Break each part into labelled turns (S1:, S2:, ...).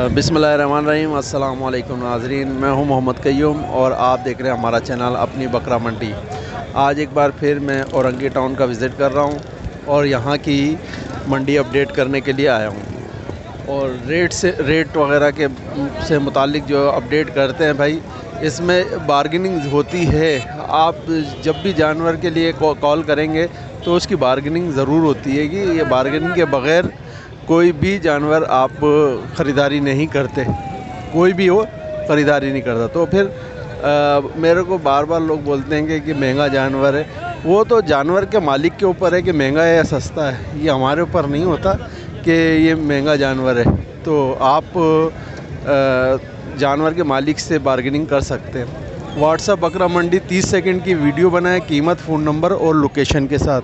S1: बिसमीम अल्लाम नाजरीन। मैं हूँ मोहम्मद कयूम और आप देख रहे हैं हमारा चैनल अपनी बकरा मंडी। आज एक बार फिर मैं औरंगी टाउन का विज़िट कर रहा हूँ और यहाँ की मंडी अपडेट करने के लिए आया हूँ। और रेट से, रेट वगैरह के से मुतालिक जो अपडेट करते हैं भाई, इसमें बारगेनिंग होती है। आप जब भी जानवर के लिए कॉल करेंगे तो उसकी बारगेनिंग ज़रूर होती है कि ये बारगेनिंग के बग़ैर कोई भी जानवर आप ख़रीदारी नहीं करते कोई भी हो ख़रीदारी नहीं करता। तो फिर आ, मेरे को बार बार लोग बोलते हैं कि, कि महँगा जानवर है। वो तो जानवर के मालिक के ऊपर है कि महँगा है या सस्ता है। ये हमारे ऊपर नहीं होता कि ये महँगा जानवर है। तो आप आ, जानवर के मालिक से बार्गेनिंग कर सकते हैं। व्हाट्सअप बकरा मंडी 30 सेकंड की वीडियो बनाएँ कीमत फ़ोन नंबर और लोकेशन के साथ।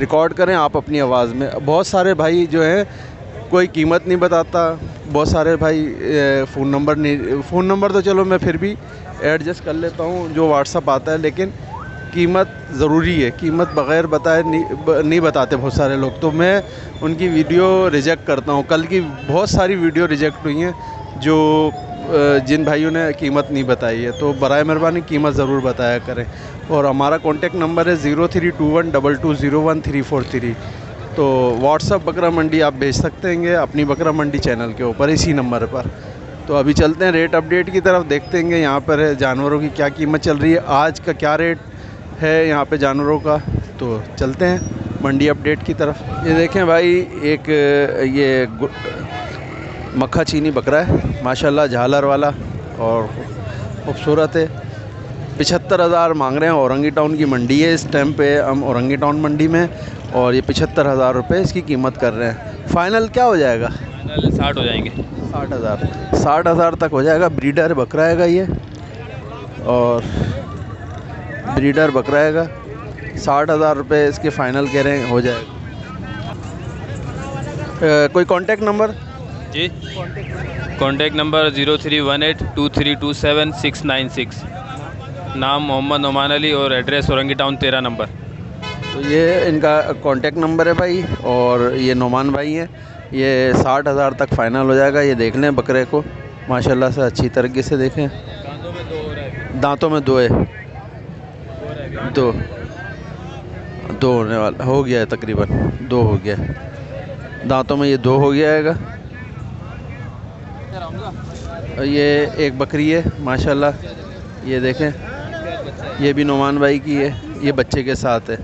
S1: रिकॉर्ड करें आप अपनी आवाज़ में। बहुत सारे भाई जो हैं कोई कीमत नहीं बताता। बहुत सारे भाई फ़ोन नंबर नहीं फ़ोन नंबर तो चलो मैं फिर भी एडजस्ट कर लेता हूँ, जो व्हाट्सअप आता है, लेकिन कीमत ज़रूरी है। कीमत बग़ैर बताए नहीं नहीं बताते बहुत सारे लोग। तो मैं उनकी वीडियो रिजेक्ट करता हूँ। कल की बहुत सारी वीडियो रिजेक्ट हुई हैं, जो जिन भाइयों ने कीमत नहीं बताई है। तो बर मेहरबानी, कीमत ज़रूर बताया करें। और हमारा कॉन्टेक्ट नंबर है zero three two one double two zero one three four three तो व्हाट्सअप बकरा मंडी आप भेज सकते हैं अपनी बकरा मंडी चैनल के ऊपर, इसी नंबर पर। तो अभी चलते हैं रेट अपडेट की तरफ़, देखते हैं यहाँ पर जानवरों की क्या कीमत चल रही है, आज का क्या रेट है यहाँ पे जानवरों का। तो चलते हैं मंडी अपडेट की तरफ़। ये देखें भाई, एक, ये मक्खा चीनी बकरा है, माशाल्लाह झालर वाला और ख़ूबसूरत है। पिछहत्तर हज़ार मांग रहे हैं औरंगी टाउन की मंडी है। इस टाइम पे हम औरंगी टाउन मंडी में और ये पिछहत्तर हज़ार रुपये इसकी कीमत कर रहे हैं। फ़ाइनल क्या हो जाएगा?
S2: फाइनल साठ हो जाएँगे।
S1: साठ हज़ार। साठ हज़ार तक हो जाएगा। ब्रीडर बकरा आएगा ये। और ब्रीडर बकरा आएगा साठ हज़ार रुपये इसके फ़ाइनल कह रहे हैं हो जाएगा। ए, कोई कांटेक्ट नंबर
S2: जी। Contact number zero three one eight two three two seven six nine six नाम मोहम्मद नुमान अली और एड्रेस औरंगी टाउन, तेरह नंबर।
S1: तो ये इनका कांटेक्ट नंबर है भाई, और ये नुमान भाई हैं। ये साठ हज़ार तक फ़ाइनल हो जाएगा, ये देख लें बकरे को। माशाल्लाह से अच्छी तरीके से देखें। दांतों में दो है। दो। दो होने वाला, हो गया है तकरीबन, दो हो गया है। दांतों में ये दो हो गया है ये एक बकरी है, माशाल्लाह। ये देखें। ये भी नुमान भाई की है ये बच्चे के साथ है।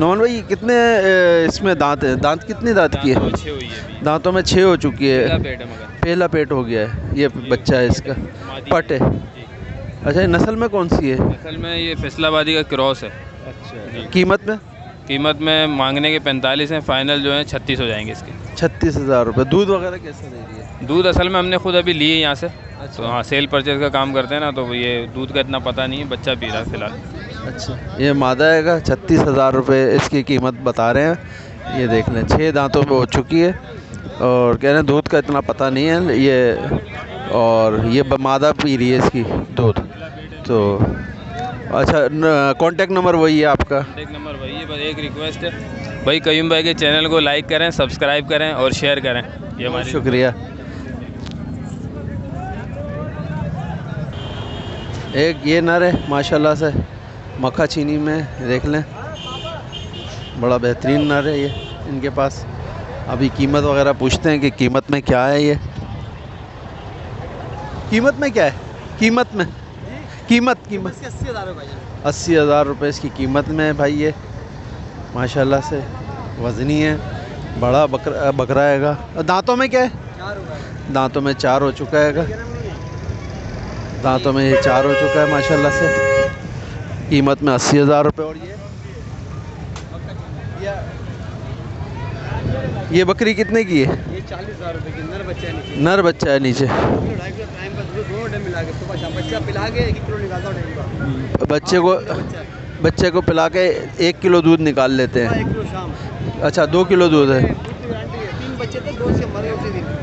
S1: नोमान भाई कितने इसमें दांत है? दांत कितने दांत की है? दांतों में छः हो चुकी है। पहला पेट हो गया है ये बच्चा है इसका। पट है। अच्छा नस्ल में कौन सी है?
S2: नस्ल में ये फैसलाबादी का क्रॉस है।
S1: अच्छा। कीमत में?
S2: कीमत में मांगने के पैंतालीस हैं फाइनल जो है छत्तीस हो जाएँगे इसके।
S1: छत्तीस हज़ार रुपये दूध वगैरह कैसे दे रही है?
S2: दूध असल में हमने खुद अभी लिए यहाँ से। अच्छा। तो हाँ सेल परचेज का काम करते हैं ना तो ये दूध का इतना पता नहीं है बच्चा पी रहा है फ़िलहाल।
S1: अच्छा। ये मादा है छत्तीस हज़ार रुपये इसकी कीमत बता रहे हैं। ये देख लें छः दांतों पे हो चुकी है। और कह रहे हैं दूध का इतना पता नहीं है ये और ये मादा पी रही है इसकी दूध। तो अच्छा कांटेक्ट नंबर वही है आपका।
S2: एक रिक्वेस्ट है। भाई कयूम भाई के चैनल को लाइक करें सब्सक्राइब करें और शेयर करें।
S1: ये हमारी शुक्रिया। एक ये नर है माशाल्लाह से। मक्खा चीनी में देख लें। बड़ा बेहतरीन नर है ये इनके पास। अभी कीमत वगैरह पूछते हैं कि कीमत में क्या है ये। कीमत में क्या है? कीमत में। कीमत कीमत। अस्सी हज़ार अस्सी हज़ार रुपये इसकी कीमत में है भाई ये। माशाल्लाह से। वज़नी है बड़ा बकरा बकरा हैगा दांतों में क्या है? दांतों में चार हो चुका है। दांतों में ये चार हो चुका है माशाल्लाह से। कीमत में अस्सी हज़ार रुपये और ये। ये बकरी कितने की है? ये चालीस हज़ार रुपये की नर बच्चा है नीचे। नर बच्चा है नीचे। बच्चे को बच्चे को पिला के एक किलो दूध निकाल लेते हैं। हाँ, अच्छा दो किलो दूध है।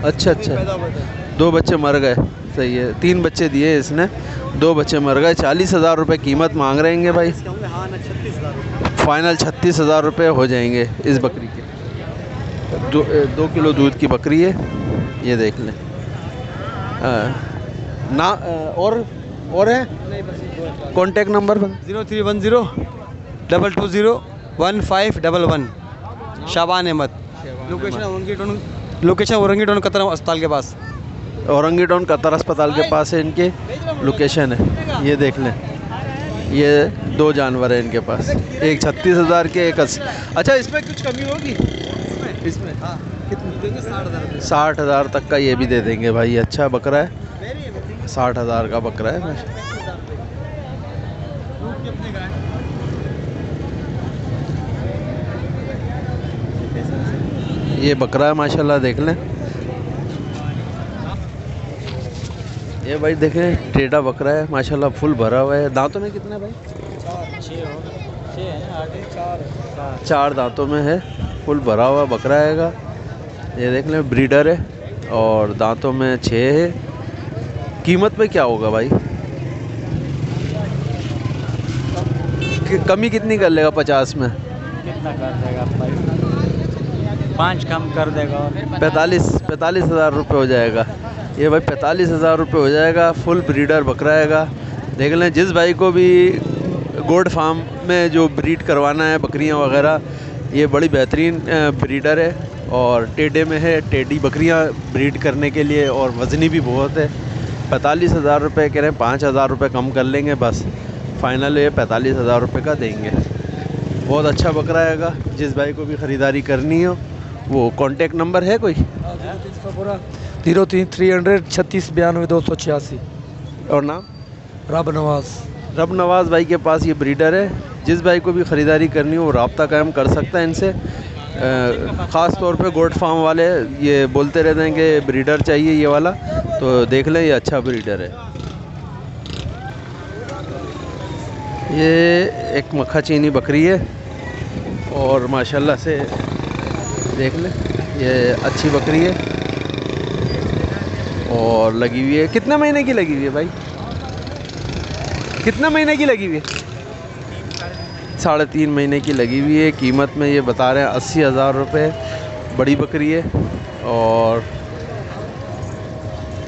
S1: अच्छा अच्छा। दो बच्चे मर गए। सही है तीन बच्चे दिए इसने। दो बच्चे मर गए। चालीस हज़ार रुपये कीमत मांग रहेंगे भाई। फाइनल छत्तीस हज़ार रुपये हो जाएँगे इस बकरी के। दो दो किलो दूध की बकरी है। ये देख लें। ना और और है? Contact number
S3: zero three one zero double two zero one five double one Shaban Ahmed. Location Orangi Town location Orangi Town Qatar अस्पताल के पास।
S1: औरंगी टाउन कतर अस्पताल के पास है इनके। लोकेशन है। ये देख लें। ये दो जानवर हैं इनके पास। एक छत्तीस हज़ार के एक अस्सी। अच्छा इसमें कुछ कमी होगी? इसमें
S3: हाँ। कितने देंगे साठ हज़ार।
S1: साठ हज़ार तक का ये भी दे देंगे भाई। अच्छा बकरा है। साठ हज़ार का बकरा है। ये बकरा है, माशाल्लाह, देख लें। ये भाई देखें टेढ़ा बकरा है, माशाल्लाह, फुल भरा हुआ है। दांतों में कितना भाई? चार दांतों में है, फुल भरा हुआ बकरा आएगा ये देख लें, ब्रीडर है और दांतों में छः है। कीमत में क्या होगा भाई? कि- कमी कितनी कर लेगा पचास में?
S4: कितना कर देगा भाई? पाँच कम कर देगा
S1: पैंतालीस पैंतालीस हज़ार रुपये हो जाएगा। ये भाई पैंतालीस हज़ार रुपये हो जाएगा फुल ब्रीडर बकरा आएगा देख लें जिस भाई को भी गोड फार्म में जो ब्रीड करवाना है बकरियाँ वगैरह ये बड़ी बेहतरीन ब्रीडर है और टेढ़े में है टेढ़ी बकरियाँ ब्रीड करने के लिए और वज़नी भी बहुत है। पैंतालीस हज़ार रुपये कह रहे हैं पाँच हज़ार रुपये कम कर लेंगे बस। फाइनल ये पैंतालीस हज़ार रुपये का देंगे। बहुत अच्छा बकरा आएगा जिस भाई को भी ख़रीदारी करनी हो। वो कांटेक्ट नंबर है कोई?
S3: ज़ीरो तीन थ्री हंड्रेड छत्तीस बयानवे दो सौ छियासी।
S1: और नाम?
S3: रब नवाज़।
S1: रब नवाज़ भाई के पास ये ब्रीडर है। जिस भाई को भी ख़रीदारी करनी हो वो रबता कायम कर सकता है इनसे। ख़ास तौर पे गोड फार्म वाले ये बोलते रहते हैं कि ब्रीडर चाहिए ये वाला तो देख लें, ये अच्छा ब्रीडर है। ये एक मक्खा चीनी बकरी है, और माशाल्लाह से देख लें, ये अच्छी बकरी है, और लगी हुई है। कितने महीने की लगी हुई है भाई? कितने महीने की लगी हुई है? साढ़े तीन महीने की लगी हुई है। कीमत में ये बता रहे हैं अस्सी हज़ार रुपये बड़ी बकरी है और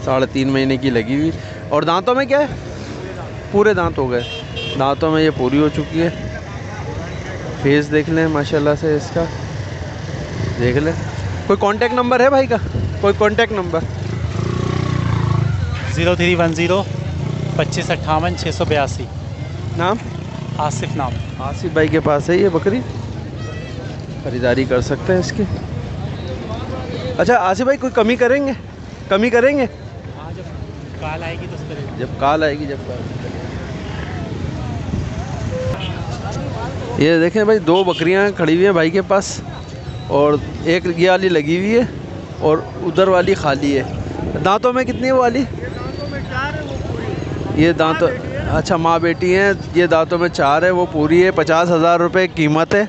S1: साढ़े तीन महीने की लगी हुई। और दांतों में क्या है? पूरे दांत हो गए। दांतों में ये पूरी हो चुकी है। फेस देख लें माशाल्लाह से इसका। देख लें। कोई कांटेक्ट नंबर है भाई का? कोई contact number
S4: zero three one zero पच्चीस अट्ठावन छः सौ बयासी।
S1: नाम?
S4: आसिफ नाम।
S1: आसिफ भाई के पास है ये बकरी? खरीदारी कर सकते हैं इसकी। अच्छा आसिफ भाई कोई कमी करेंगे? कमी करेंगे?
S4: हाँ जब काल आएगी तो पर।
S1: जब काल आएगी जब काल। ये देखें भाई दो बकरियाँ खड़ी हुई हैं भाई के पास और एक ये वाली लगी हुई है और उधर वाली खाली है। दांतों में कितनी है वो वाली? ये दांतों अच्छा माँ बेटी हैं ये दांतों में चार है वो पूरी है पचास हज़ार रुपये कीमत है।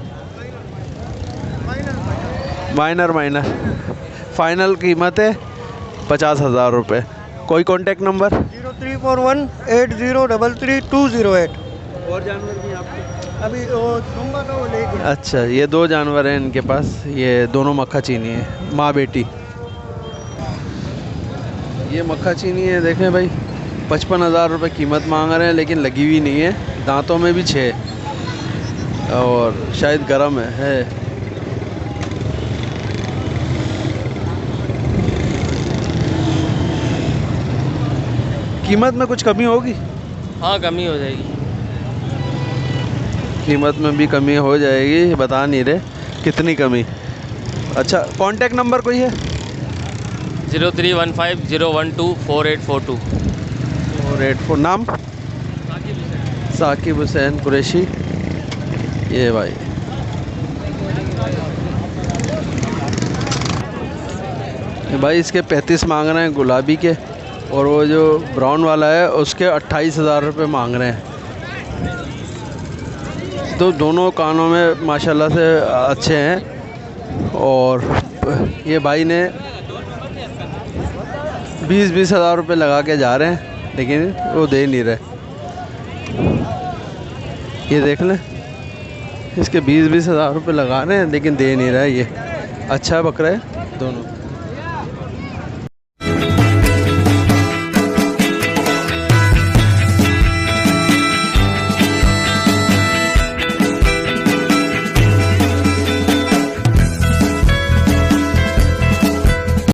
S1: माइनर माइनर फाइनल कीमत है पचास हज़ार रुपये कोई contact number
S3: zero three four one eight zero double three two zero eight.
S1: और जानवर भी आपके?
S3: अभी वो लेके
S1: अच्छा ये दो जानवर हैं इनके पास ये दोनों मक्खा चीनी है माँ बेटी। ये मक्खा चीनी है देखें भाई। पचपन हज़ार रुपये कीमत मांग रहे हैं लेकिन लगी हुई नहीं है। दांतों में भी छः। और शायद गर्म है, है। कीमत में कुछ कमी होगी?
S2: हाँ कमी हो जाएगी।
S1: कीमत में भी कमी हो जाएगी बता नहीं रहे। कितनी कमी? अच्छा कांटेक्ट नंबर कोई है?
S2: Zero three one five zero one two four eight four two.
S1: और फोर नाम। साकिब हुसैन कुरैशी। ये भाई। भाई इसके पैंतीस मांग रहे हैं गुलाबी के, और वो जो ब्राउन वाला है, उसके अट्ठाईस हज़ार रुपये मांग रहे हैं। तो दोनों कानों में माशाल्लाह से अच्छे हैं। और ये भाई ने बीस बीस हज़ार रुपये लगा के जा रहे हैं। लेकिन वो दे नहीं रहे। ये देख लें। इसके बीस बीस हज़ार रुपये लगा रहे हैं, लेकिन दे नहीं रहा है ये। अच्छा बकरा है दोनों।